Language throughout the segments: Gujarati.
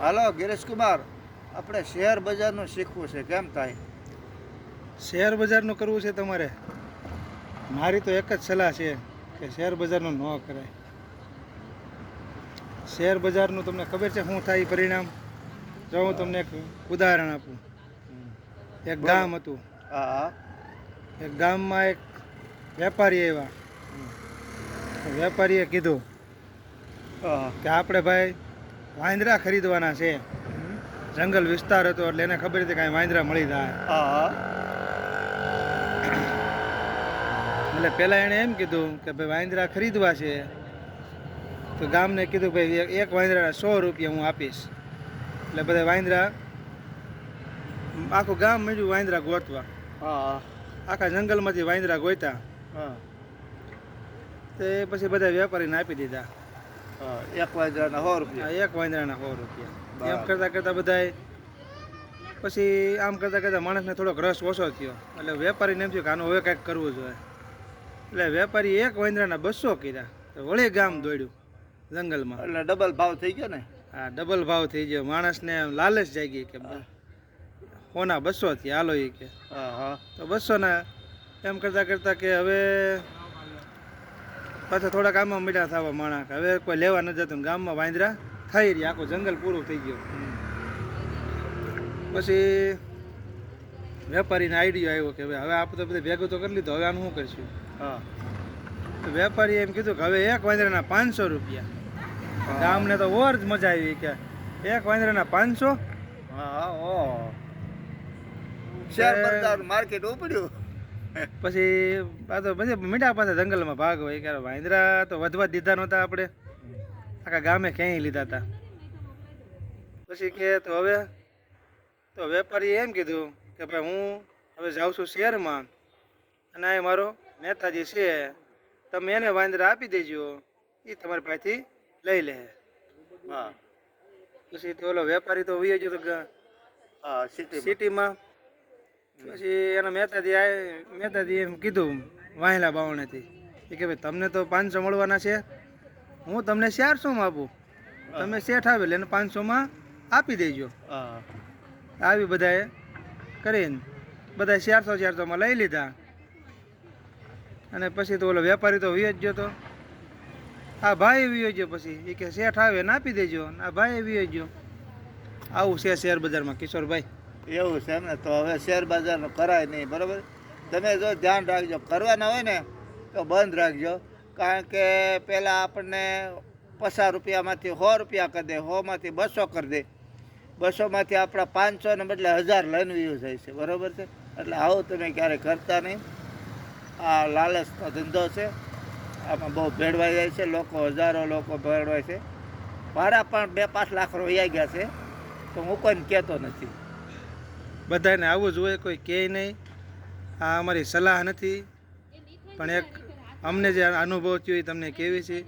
હાલો ગિરીશ કુમાર આપણે શેર બજારનું શીખવું છે કેમ થાય? શેર બજારનું કરવું છે તમારે? મારી તો એક જ સલાહ છે કે શેર બજારનું ન કરાય. શેર બજારનું તમને ખબર છે શું થાય પરિણામ? જો હું તમને એક ઉદાહરણ આપું. એક ગામ હતું. હા. એક ગામમાં એક વેપારી આવ્યા. વેપારીએ કીધું કે આપણે ભાઈ વાંદરા ખરીદવાના છે. જંગલ વિસ્તાર હતો એટલે એને ખબર હતી કાંઈ વાંદરા મળી જાય. એટલે પહેલાં એણે એમ કીધું કે ભાઈ વાંદરા ખરીદવા છે. તો ગામને કીધું ભાઈ એક- વાંદરાના સો રૂપિયા હું આપીશ. એટલે બધા વાંદરા આખું ગામ મળ્યું વાંદરા ગોતવા. આખા જંગલમાંથી વાંદરા ગોતા હા. તે પછી બધા વેપારીને આપી દીધા. એક વાંદરાના સો રૂપિયા. એક વાંદરાના સો રૂપિયા. એમ. કરતાં કરતાં બધાય પછી આમ કરતાં કરતાં માણસને થોડોક રસ ઓછો થયો. એટલે વેપારીને એમ થયું કે આનું હવે કાંઈક કરવું જોઈએ. એટલે વેપારી એક વાંદરાના બસો કર્યા. તો વળી ગામ દોડ્યું જંગલમાં. એટલે ડબલ ભાવ થઈ ગયો ને? હા ડબલ ભાવ થઈ ગયો. માણસને લાલચ જાગી કે હોના બસો થયા? હાલો એ કે. હા હા. તો બસો ના એમ કરતાં કરતાં કે હવે પાછા થોડાક આમાં મીઠા થવા માણસ. હવે કોઈ લેવા ન જતું ગામમાં વાંદરા થઈ રહ્યા. આખું જંગલ પૂરું થઈ ગયું. પછી વેપારીને આઈડિયો આવ્યો કે હવે હવે આપણે તો બધે ભેગું તો કરી લીધું. હવે આનું શું કરશું? હા. તો વેપારીએ એમ કીધું કે હવે એક વાંદરાના પાંચસો રૂપિયા. ગામને તો ઓર જ મજા આવી કે એક વાંદરાના પાંચસો. હા ઓ. શેર બજાર માર્કેટ ઉપડ્યું. પછી આ તો મીઠા પાસે જંગલમાં ભાગ હોય કે વાંદરા તો વધવા દીધા નહોતા આપણે. આખા ગામે ક્યાંય લીધા હતા પછી કે તો હવે તો વેપારીએ એમ કીધું કે ભાઈ હું હવે જાઉં છું શહેરમાં અને આ મારો નેતાજી છે તમે એને વાંદરા આપી દેજો એ તમારી પાસેથી લઈ લે. હા. પછી તો ઓલો વેપારી તો વહી ગયો તો હા સિટીમાં પછી એના મહેતાજી મહેતાજી એમ કીધું વાહેલા બાવણેથી. એ કે ભાઈ તમને તો પાંચસો મળવાના છે. હું તમને ચારસોમાં આપું. તમે શેઠ આવે એટલે એને પાંચસોમાં આપી દેજો. આવી બધાએ કરીને બધા ચારસો ચારસોમાં લઈ લીધા. અને પછી તો ઓલો વેપારી તો વિયો જ ગયો તો. આ ભાઈ વિયો ગયો પછી. એ કે શેઠ આવે ને આપી દેજો. આ ભાઈ વિયો ગયો. આવું છે શેર બજારમાં કિશોરભાઈ. એવું છે એમ ને તો હવે શેર બજારનું કરાય નહીં, બરાબર? તમે જો ધ્યાન રાખજો, કરવાના હોય ને, તો બંધ રાખજો. કારણ કે પહેલાં આપણને પચાસ રૂપિયામાંથી સો રૂપિયા કરી દે, સોમાંથી બસો કરી દે. બસોમાંથી આપણા પાંચસો ને બદલે હજાર લઈને વ્યૂ જાય છે, બરાબર છે? એટલે આવું તમે ક્યારેય કરતા નહીં. આ લાલચનો ધંધો છે. આમાં બહુ ભેળવાઈ જાય છે, લોકો હજારો લોકો ભેળવાય છે. મારા પણ બે પાંચ લાખ રોયા ગયા છે, તો હું કોઈને કહેતો નથી. બધાને આવવું હોય, કોઈ કહે નહીં. આ અમારી સલાહ નથી. પણ એક અમને જે અનુભવ થયો એ તમને કેવી છે.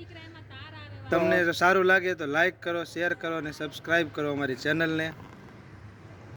તમને જો સારું લાગે તો લાઈક કરો, શેર કરો અને સબસ્ક્રાઈબ કરો અમારી ચેનલને.